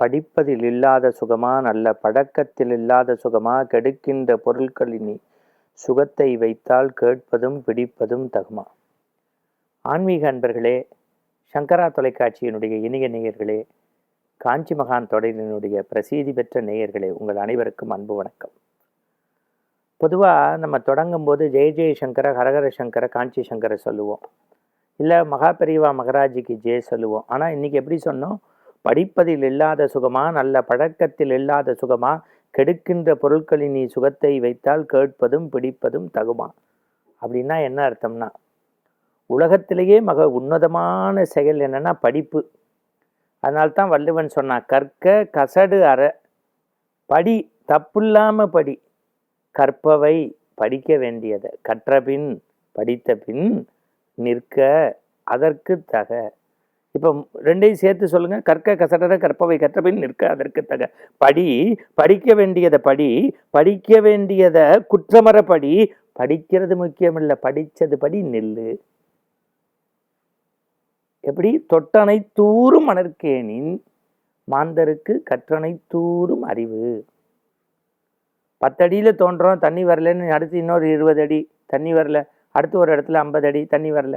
படிப்பதில் இல்லாத சுகமா நல்ல பழக்கத்தில் இல்லாத சுகமா கெடுக்கின்ற பொருட்களின் சுகத்தை வைத்தால் கேட்பதும் பிடிப்பதும் தகுமா? ஆன்மீக அன்பர்களே சங்கரா தொலைக்காட்சியினுடைய இணைய நேயர்களே காஞ்சி மகான் தொடரினுடைய பிரசீதி பெற்ற நேயர்களே உங்கள் அனைவருக்கும் அன்பு வணக்கம். பொதுவாக நம்ம தொடங்கும் போது ஜெய ஜெய சங்கர ஹரஹர சங்கர காஞ்சி சங்கர சொல்லுவோம். இல்லை மகாபெரிவா மகராஜிக்கு ஜெய சொல்லுவோம். ஆனால் இன்றைக்கி எப்படி சொன்னோம்? படிப்பதில் இல்லாத சுகமா நல்ல பழக்கத்தில் இல்லாத சுகமா கெடுக்கின்ற பொருட்களின் நீ சுகத்தை வைத்தால் கேட்பதும் பிடிப்பதும் தகுமா? அப்படின்னா என்ன அர்த்தம்னா உலகத்திலேயே மக உன்னதமான செயல் என்னென்னா படிப்பு. அதனால்தான் வள்ளுவன் சொன்னான் கற்க கசடு அற. படி தப்புல்லாமல் படி. கற்பவை படிக்க வேண்டியதை. கற்றபின் படித்த பின் நிற்க அதற்கு தக. இப்போ ரெண்டையும் சேர்த்து சொல்லுங்கள் கற்க கசடர கற்பவை கற்றபின் நிற்க அதற்கு தக. படி படிக்க வேண்டியதை படி படிக்க வேண்டியதை குற்றமரப்படி படி படிக்கிறது முக்கியமில்லை படித்தது படி நெல்லு. எப்படி? தொட்டனை தூரும் மணற்கேனின் மாந்தருக்கு கற்றனை தூரும் அறிவு. பத்தடியில் தோன்றோம் தண்ணி வரலன்னு அடுத்து இன்னொரு இருபது அடி தண்ணி வரல அடுத்து ஒரு இடத்துல ஐம்பது அடி தண்ணி வரல.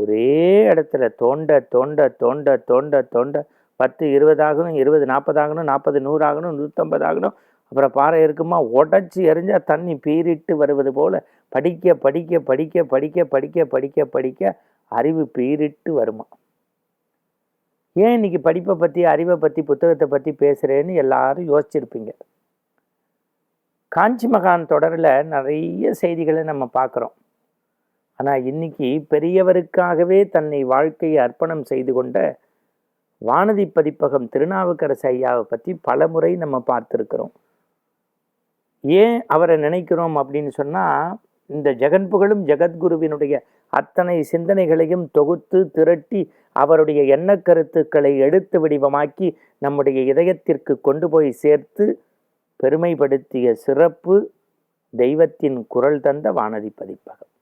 ஒரே இடத்துல தோண்ட தோண்ட தோண்ட தோண்ட தோண்ட. பத்து இருபது ஆகணும் இருபது நாற்பதாகணும் நாற்பது நூறு ஆகணும் நூற்றம்பது ஆகணும் அப்புறம் பாறை இருக்குமா? உடச்சி எறிஞ்சால் தண்ணி பீறிட்டு வருவது போல். படிக்க படிக்க படிக்க படிக்க படிக்க படிக்க படிக்க அறிவு பீறிட்டு வருமா? ஏன் இன்னைக்கு படிப்பை பற்றி அறிவை பற்றி புத்தகத்தை பற்றி பேசுகிறேன்னு எல்லாரும் யோசிச்சிருப்பீங்க. காஞ்சி மகான் தொடரில் நிறைய செய்திகளை நம்ம பார்க்குறோம். ஆனால் இன்னைக்கு பெரியவருக்காகவே தன்னை வாழ்க்கையை அர்ப்பணம் செய்து கொண்ட வானதி பதிப்பகம் திருநாவுக்கரசு ஐயாவை பற்றி பல முறை நம்ம பார்த்துருக்கிறோம். ஏன் அவரை நினைக்கிறோம் அப்படின்னு சொன்னால் இந்த ஜெகன் புகழும் ஜெகத்குருவினுடைய அத்தனை சிந்தனைகளையும் தொகுத்து திரட்டி அவருடைய எண்ண கருத்துக்களை எடுத்து வடிவமாக்கி நம்முடைய இதயத்திற்கு கொண்டு போய் சேர்த்து பெருமைப்படுத்திய சிறப்பு தெய்வத்தின் குரல் தந்த வானதி பதிப்பகம்.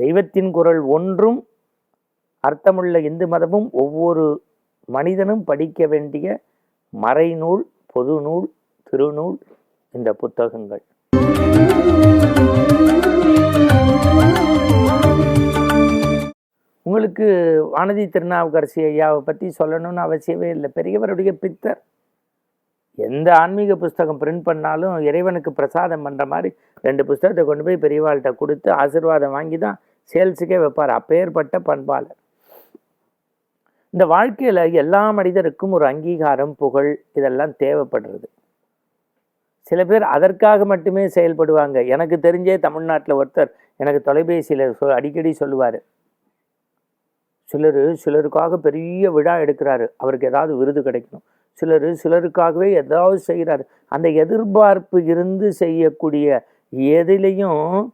தெய்வத்தின் குரல் ஒன்றும் அர்த்தமுள்ள இந்து மதமும் ஒவ்வொரு மனிதனும் படிக்க வேண்டிய மறைநூல் பொது நூல் திருநூல் இந்த புத்தகங்கள். உங்களுக்கு வானதி திருநாவுக்கரசி ஐயாவை பற்றி சொல்லணும்னு அவசியமே இல்லை. பெரியவருடைய பித்தர். எந்த ஆன்மீக புஸ்தகம் பிரிண்ட் பண்ணாலும் இறைவனுக்கு பிரசாதம் பண்ணுற மாதிரி ரெண்டு புஸ்தகத்தை கொண்டு போய் பெரியவாள்கிட்ட கொடுத்து ஆசீர்வாதம் வாங்கி தான் சேல்ஸுக்கே வைப்பார். அப்பேற்பட்ட பண்பாளர். இந்த வாழ்க்கையில் எல்லா மனிதருக்கும் ஒரு அங்கீகாரம் புகழ் இதெல்லாம் தேவைப்படுறது. சில பேர் அதற்காக மட்டுமே செயல்படுவாங்க. எனக்கு தெரிஞ்சே தமிழ்நாட்டில் ஒருத்தர் எனக்கு தொலைபேசியில் சொ அடிக்கடி சொல்லுவார். சிலர் சிலருக்காக பெரிய விழா எடுக்கிறாரு. அவருக்கு ஏதாவது விருது கிடைக்கணும். சிலர் சிலருக்காகவே ஏதாவது செய்கிறாரு அந்த எதிர்பார்ப்பு இருந்து செய்யக்கூடிய எதிலையும்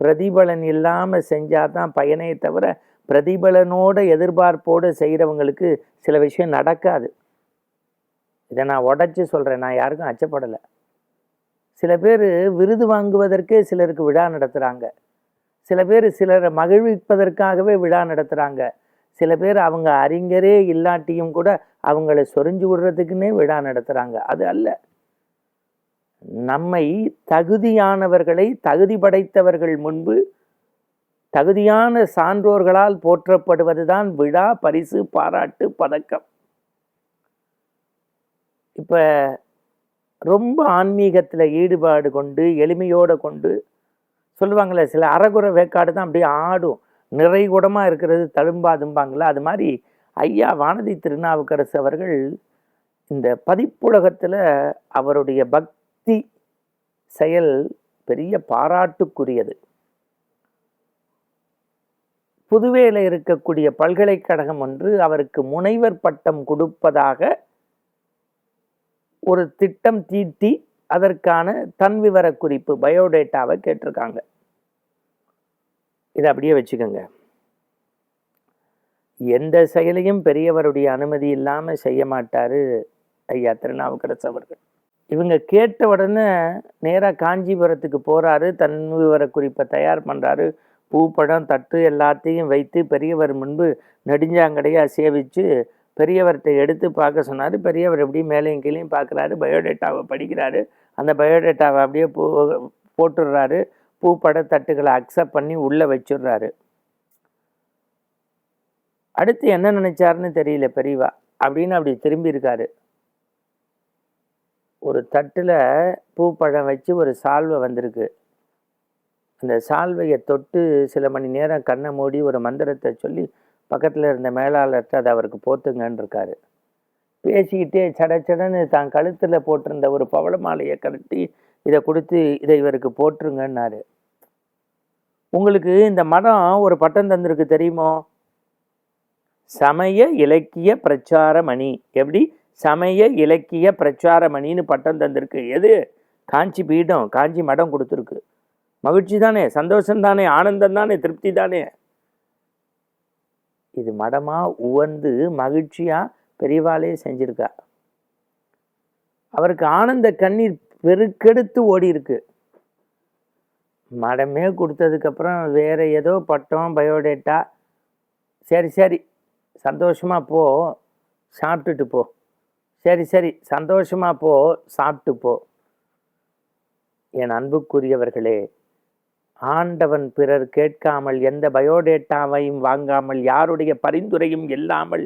பிரதிபலன் இல்லாமல் செஞ்சால் தான் பயனே தவிர பிரதிபலனோட எதிர்பார்ப்போடு செய்கிறவங்களுக்கு சில விஷயம் நடக்காது. இதை நான் உடச்சி சொல்கிறேன் நான் யாருக்கும் அச்சப்படலை. சில பேர் விருது வாங்குவதற்கே சிலருக்கு விழா நடத்துகிறாங்க சில பேர் சிலரை மகிழ்விப்பதற்காகவே விழா நடத்துகிறாங்க சில பேர் அவங்க அறிஞரே இல்லாட்டியும் கூட அவங்கள சொரிஞ்சு விடுறதுக்குன்னே விழா நடத்துகிறாங்க அது அல்ல. நம்மை தகுதியானவர்களை தகுதி படைத்தவர்கள் முன்பு தகுதியான சான்றோர்களால் போற்றப்படுவதுதான் விழா பரிசு பாராட்டு பதக்கம். இப்போ ரொம்ப ஆன்மீகத்தில் ஈடுபாடு கொண்டு எளிமையோடு கொண்டு சொல்லுவாங்களே சில அறகுறை வேக்காடு தான் அப்படியே ஆடும். நிறைகுடமாக இருக்கிறது தழும்பாதும்பாங்களா அது மாதிரி ஐயா வானதி திருநாவுக்கரசு அவர்கள் இந்த பதிப்புலகத்தில் அவருடைய பக்தி செயல் பெரிய பாராட்டுக்குரியது. புதுவேல இருக்கக்கூடிய பல்கலைக்கழகம் ஒன்று அவருக்கு முனைவர் பட்டம் கொடுப்பதாக ஒரு திட்டம் தீட்டி அதற்கான தன் விவர குறிப்பு பயோடேட்டாவை கேட்டிருக்காங்க. இதை அப்படியே வச்சுக்கோங்க. எந்த செயலையும் பெரியவருடைய அனுமதி இல்லாமல் செய்ய மாட்டார் ஐயா திருநாவுக்கரசு அவர்கள். இவங்க கேட்ட உடனே நேராக காஞ்சிபுரத்துக்கு போகிறாரு தன் விவரக்குறிப்பை தயார் பண்ணுறாரு பூப்படம் தட்டு எல்லாத்தையும் வைத்து பெரியவர் முன்பு நெடுஞ்சாங்கடையாக சேவித்து பெரியவர்கிட்ட எடுத்து பார்க்க சொன்னார். பெரியவர் எப்படியும் மேலேயும் கீழேயும் பார்க்குறாரு. பயோடேட்டாவை படிக்கிறாரு. அந்த பயோடேட்டாவை அப்படியே பூ போட்டுடுறாரு. பூப்பட தட்டுகளை அக்செப்ட் பண்ணி உள்ளே வச்சிடுறாரு. அடுத்து என்ன நினச்சாருன்னு தெரியல பெரியவா அப்படின்னு அப்படி திரும்பி இருக்காரு. ஒரு தட்டில் பூப்பழம் வச்சு ஒரு சால்வை வந்திருக்கு. அந்த சால்வையை தொட்டு சில மணி நேரம் கண்ணை மூடி ஒரு மந்திரத்தை சொல்லி பக்கத்தில் இருந்த மேலாளர்கிட்ட அதை அவருக்கு போத்துங்கன்னு இருக்காரு. பேசிக்கிட்டே சடச்சடன்னு தான் கழுத்தில் போட்டிருந்த ஒரு பவள மாலையை கழட்டி இதை கொடுத்து இதை இவருக்கு போட்டுருங்கன்னாரு உங்களுக்கு இந்த மடம் ஒரு பட்டம் தந்திருக்கு தெரியுமோ? சமய இலக்கிய பிரச்சார மணி எப்படி? சமய இலக்கிய பிரச்சார மணின்னு பட்டம் தந்திருக்கு. எது? காஞ்சி பீடம் காஞ்சி மடம் கொடுத்துருக்கு. மகிழ்ச்சி தானே சந்தோஷம் தானே ஆனந்தம் தானே திருப்தி தானே. இது மடமா உவந்து மகிழ்ச்சியா பெரியவாளே செஞ்சிருக்கா. அவருக்கு ஆனந்த கண்ணீர் பெருக்கெடுத்து ஓடி இருக்கு மடமே கொடுத்ததுக்கப்புறம் வேற ஏதோ பட்டம் பயோடேட்டா. சரி சரி சந்தோஷமா போ சாப்பிட்டுட்டு போ. சரி சரி. சந்தோஷமா போ. சாப்பிட்டு போ. என் அன்புக்குரியவர்களே ஆண்டவன் பிறர் கேட்காமல் எந்த பயோடேட்டாவையும் வாங்காமல் யாருடைய பரிந்துரையும் இல்லாமல்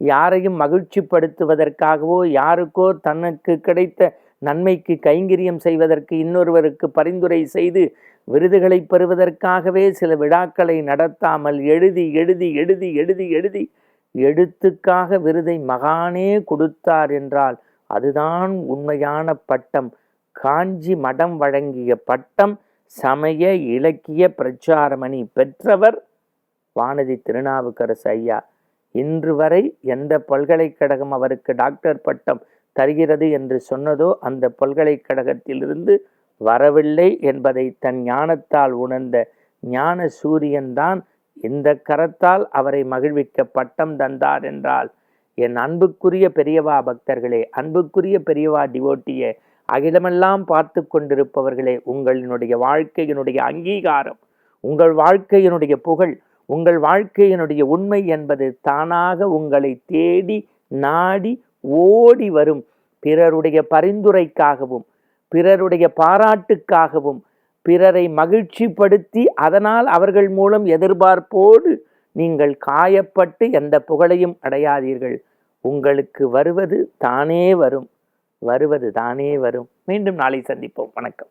யாரையும் மகிழ்ச்சிப்படுத்துவதற்காகவோ யாருக்கோ தனக்கு கிடைத்த நன்மைக்கு கைங்கரியம் செய்வதற்கு இன்னொருவருக்கு பரிந்துரை செய்து விருதுகளை பெறுவதற்காகவே சில விழாக்களை நடத்தாமல் எழுதி எழுதி எழுதி எழுதி எழுதி எழுத்துக்காக விருதை மகானே கொடுத்தார் என்றால் அதுதான் உண்மையான பட்டம். காஞ்சி மடம் வழங்கிய பட்டம் சமய இலக்கிய பிரச்சாரமணி பெற்றவர் வானதி திருநாவுக்கரசு ஐயா. இன்று வரை எந்த பல்கலைக்கழகம் அவருக்கு டாக்டர் பட்டம் தருகிறது என்று சொன்னதோ அந்த பல்கலைக்கழகத்திலிருந்து வரவில்லை என்பதை தன் ஞானத்தால் உணர்ந்த ஞான சூரியன்தான் இந்த கரத்தால் அவரை மகிழ்விக்க பட்டம் தந்தார் என்றால் என் அன்புக்குரிய பெரியவா பக்தர்களே அன்புக்குரிய பெரியவா டிவோட்டியே அகிலமெல்லாம் பார்த்து கொண்டிருப்பவர்களே உங்களினுடைய வாழ்க்கையினுடைய அங்கீகாரம் உங்கள் வாழ்க்கையினுடைய புகழ் உங்கள் வாழ்க்கையினுடைய உண்மை என்பது தானாக உங்களை தேடி நாடி ஓடி வரும் பிறருடைய பரிந்துரைக்காகவும் பிறருடைய பாராட்டுக்காகவும் பிறரை மகிழ்ச்சிப்படுத்தி அதனால் அவர்கள் மூலம் எதிர்பார்ப்போடு நீங்கள் காயப்பட்டு எந்த புகழையும் அடையாதீர்கள். உங்களுக்கு வருவது தானே வரும். வருவது தானே வரும். மீண்டும் நாளை சந்திப்போம். வணக்கம்.